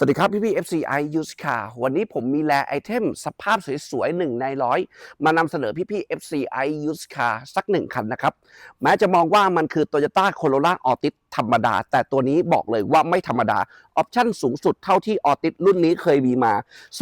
สวัสดีครับพี่พี่ FCI Use Car วันนี้ผมมีแลไอเทมสภาพสวยๆหนึ่งในร้อยมานำเสนอพี่พี่ FCI Use Car สักหนึ่งคันนะครับ แม้จะมองว่ามันคือ Toyota Corolla Altis ธรรมดา แต่ตัวนี้บอกเลยว่าไม่ธรรมดา ออปชั่นสูงสุดเท่าที่ Altis รุ่นนี้เคยมีมา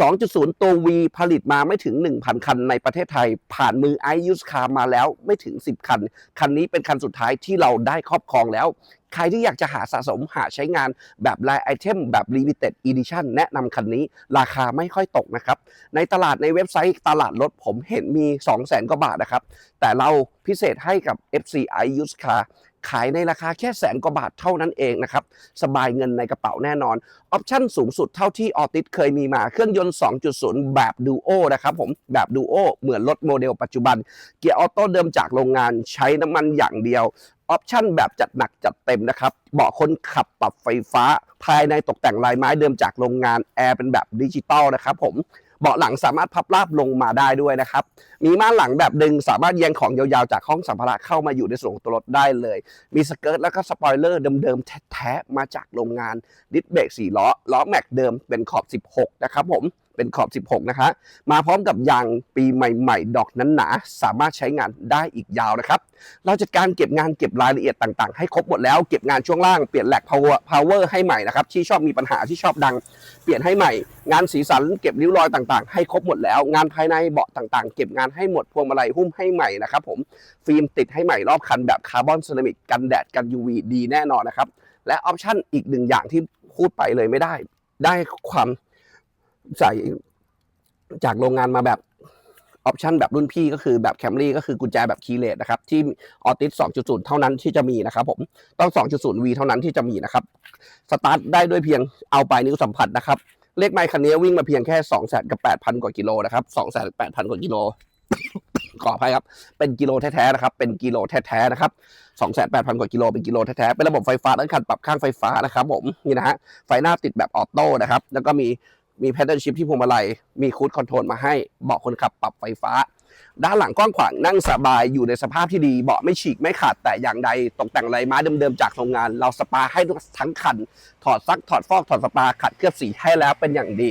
2.0 ตัว V ผลิตมาไม่ถึง 1,000 คันในประเทศไทย ผ่านมือ i Used Car มาแล้วไม่ถึง 10 คัน คันนี้เป็นคันสุดท้ายที่เราได้ครอบครองแล้ว ใครที่อยากจะหาสะสมหาใช้งานแบบลายไอเทมแบบ Limited Edition แนะนำคันนี้ราคาไม่ค่อยตกนะครับ ในตลาดในเว็บไซต์ตลาดรถผมเห็นมี 2 0 0 0 0 0กว่าบาทนะครับ แต่เราพิเศษให้กับ FCI Used Car ขายในราคาแค่แสนกว่าบาทเท่านั้นเองนะครับ สบายเงินในกระเป๋าแน่นอน ออปชั่นสูงสุดเท่าที่ออติสเคยมีมาเครื่องยนต์ 2.0 แบบดูโอนะครับผมแบบดูโอเหมือนรถโมเดลปัจจุบัน เกียร์ออโต้เดิมจากโรงงานใช้น้ำมันอย่างเดียวออปชั่นแบบจัดหนักจัดเต็มนะครับ เบาะคนขับปรับไฟฟ้า ภายในตกแต่งลายไม้เดิมจากโรงงานแอร์เป็นแบบดิจิตอลนะครับผม เบาะหลังสามารถพับราบลงมาได้ด้วยนะครับ มีม่านหลังแบบดึงสามารถแยงของยาวๆ จากห้องสัมภาระเข้ามาอยู่ในส่วนของตัวรถได้เลย มีสเกิร์ตแล้วก็สปอยเลอร์เดิมๆแท้ๆมาจากโรงงานดิสเบรก4ล้อล้อแม็กเดิมเป็นขอบ 16 นะครับผม เป็นขอบ 16 นะคะ มาพร้อมกับยางปีใหม่ๆ ดอกนั้นหนา สามารถใช้งานได้อีกยาวนะครับ เราจัดการเก็บงานเก็บรายละเอียดต่างๆ ให้ครบหมดแล้ว เก็บงานช่วงล่าง เปลี่ยนแหลก power power ให้ใหม่นะครับ ที่ชอบมีปัญหาที่ชอบดัง เปลี่ยนให้ใหม่ งานสีสัน เก็บริ้วรอยต่างๆ ให้ครบหมดแล้ว งานภายในเบาะต่างๆ เก็บงานให้หมด พวงมาลัยหุ้มให้ใหม่นะครับผม ฟิล์มติดให้ใหม่รอบคันแบบคาร์บอนเซรามิก กันแดด กัน UV ดีแน่นอนนะครับ และออปชั่นอีกหนึ่งอย่างที่พูดไปเลยไม่ได้ ได้ความ ใส่จากโรงงานมาแบบออปชันแบบรุ่นพี่ก็คือแบบแคมรี่ก็คือกุญแจแบบคีย์เลสนะครับ ที่ออติส 2.0 เท่านั้นที่จะมีนะครับผมต้อง 2.0 V เท่านั้นที่จะมีนะครับ สตาร์ทได้ด้วยเพียงเอาปลายนิ้วสัมผัสนะครับ เลขไมค์คันนี้วิ่งมาเพียงแค่ 2 0 0 0 0กับ8,000 กว่ากิโลนะครับ2 8 0 0 0 กว่ากิโลขออภัยครับ เป็นกิโลแท้ๆนะครับ เป็นกิโลแท้ๆนะครับ28,000กว่ากิโล เป็นกิโลแท้ๆ เป็นระบบไฟฟ้าทั้งคันปรับข้างไฟฟ้านะครับผม นี่นะฮะ ไฟหน้าติดแบบออโต้นะครับ แล้วก็มี มีแพดเดิลชิพที่พวงมาลัย มีคูดคอนโทรลมาให้ เบาะคนขับปรับไฟฟ้า ด้านหลังกว้างขวางนั่งสบายอยู่ในสภาพที่ดี เบาะไม่ฉีกไม่ขาดแต่อย่างใด ตกแต่งลายม้เดิมๆจากโรงงาน เราสปาให้ทั้งคัน ถอดซัก ถอดฟอก ถอดสปา ขัดเคลือบสีให้แล้วเป็นอย่างดี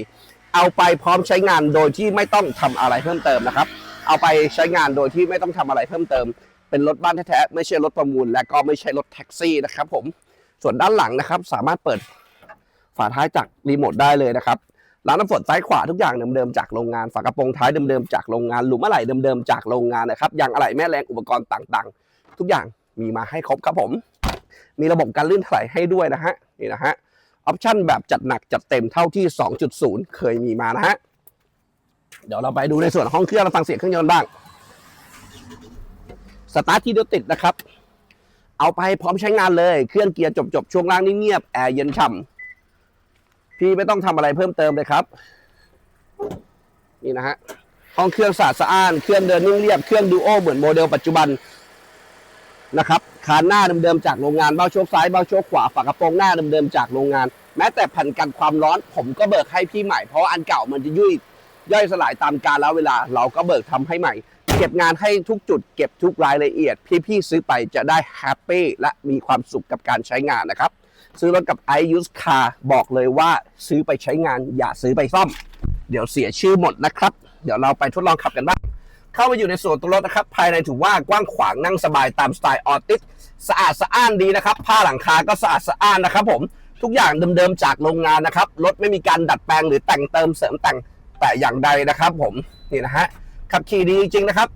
เอาไปพร้อมใช้งานโดยที่ไม่ต้องทำอะไรเพิ่มเติมนะครับ เอาไปใช้งานโดยที่ไม่ต้องทำอะไรเพิ่มเติม เป็นรถบ้านแท้ๆ ไม่ใช่รถประมูล และก็ไม่ใช่รถแท็กซี่นะครับผม ส่วนด้านหลังนะครับ สามารถเปิดฝาท้ายจากรีโมทได้เลยนะครับ ร้านน้ำฝนซ้ายขวาทุกอย่างเดิมๆจากโรงงานฝากระโปรงท้ายเดิมๆจากโรงงานหลุมอะไหล่เดิมๆจากโรงงานนะครับยางอะไหล่แม่แรงอุปกรณ์ต่างๆ ทุกอย่างมีมาให้ครบครับผม มีระบบการลื่นถลายให้ด้วยนะฮะนี่นะฮะออปชั่นแบบจัดหนักจัดเต็มเท่าที่ 2.0 เคยมีมานะฮะเดี๋ยวเราไปดูในส่วนห้องเครื่องเราฟังเสียงเครื่องยนต์บ้างสตาร์ทที่เดียวติดนะครับ เอาไปพร้อมใช้งานเลย เครื่องเกียร์จบๆ ช่วงล่างนี่เงียบ แอร์เย็นฉ่ำ พี่ไม่ต้องทำอะไรเพิ่มเติมเลยครับ นี่นะฮะห้องเครื่องสะอาดสะอ้านเครื่องเดินนิ่งเรียบเครื่องดูโอเหมือนโมเดลปัจจุบันนะครับคานหน้าเดิมๆจากโรงงานเบ้าโชคซ้ายเบ้าโชคขวาฝากระโปรงหน้าเดิมๆจากโรงงาน แม้แต่แผ่นกันความร้อน ผมก็เบิกให้พี่ใหม่เพราะอันเก่ามันจะยุ่ยย่อยสลายตามกาลแล้วเวลา เราก็เบิกทำให้ใหม่ เก็บงานให้ทุกจุด เก็บทุกรายละเอียด พี่ๆซื้อไปจะได้แฮปปี้และมีความสุขกับการใช้งานนะครับ ซื้อรถกับ i use car บอกเลยว่าซื้อไปใช้งานอย่าซื้อไปซ่อม เดี๋ยวเสียชื่อหมดนะครับ เดี๋ยวเราไปทดลองขับกันบ้างเข้ามาอยู่ในส่วนตัวรถนะครับ ภายในถือว่ากว้างขวางนั่งสบายตามสไตล์ออติสสะอาดสะอ้านดีนะครับ ผ้าหลังคาก็สะอาดสะอ้านนะครับ ผมทุกอย่างเดิมๆจากโรงงานนะครับรถไม่มีการดัดแปลงหรือแต่งเติมเสริมแต่งแต่อย่างใดนะครับ ผมนี่นะฮะขับขี่ดีจริงๆนะครับ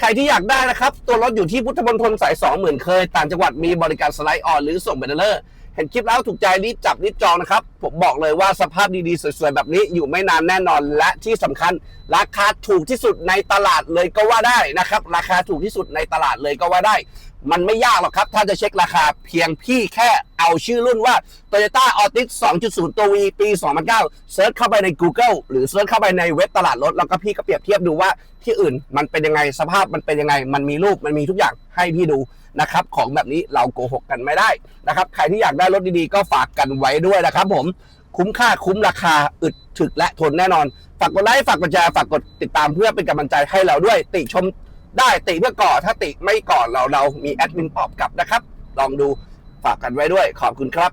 ใครที่อยากได้นะครับ ตัวรถอยู่ที่พุทธมณฑลสาย 2 0,000 เคย ต่างจังหวัดมีบริการสไลด์ออนหรือส่งเบนเลอร์ เห็นคลิปแล้วถูกใจรีบจับรีบจองนะครับ ผมบอกเลยว่าสภาพดีๆ สวยๆ แบบนี้อยู่ไม่นานแน่นอนและที่สำคัญ ราคาถูกที่สุดในตลาดเลยก็ว่าได้นะครับ ราคาถูกที่สุดในตลาดเลยก็ว่าได้ มันไม่ยากหรอกครับ ถ้าจะเช็คราคาเพียงพี่แค่เอาชื่อรุ่นว่า Toyota Altis 2.0 ตัว V ปี 2009เซิร์ชเข้าไปใน Google หรือเซิร์ชเข้าไปในเว็บตลาดรถ แล้วก็พี่ก็เปรียบเทียบดูว่าที่อื่นมันเป็นยังไงสภาพมันเป็นยังไง มันมีรูปมันมีทุกอย่างให้พี่ดู นะครับของแบบนี้เราโกหกกันไม่ได้นะครับใครที่อยากได้รถดีๆ ก็ฝากกันไว้ด้วยนะครับ ผมคุ้มค่าคุ้มราคาอึดถึกและทนแน่นอน ฝากกดไลค์ฝากกดแชร์ฝากกดติดตามเพื่อเป็นกำลังใจให้เราด้วย ติชมได้ติเพื่อก่อถ้าติไม่ก่อเราเรามีแอดมินตอบกลับนะครับ ลองดูฝากกันไว้ด้วยขอบคุณครับ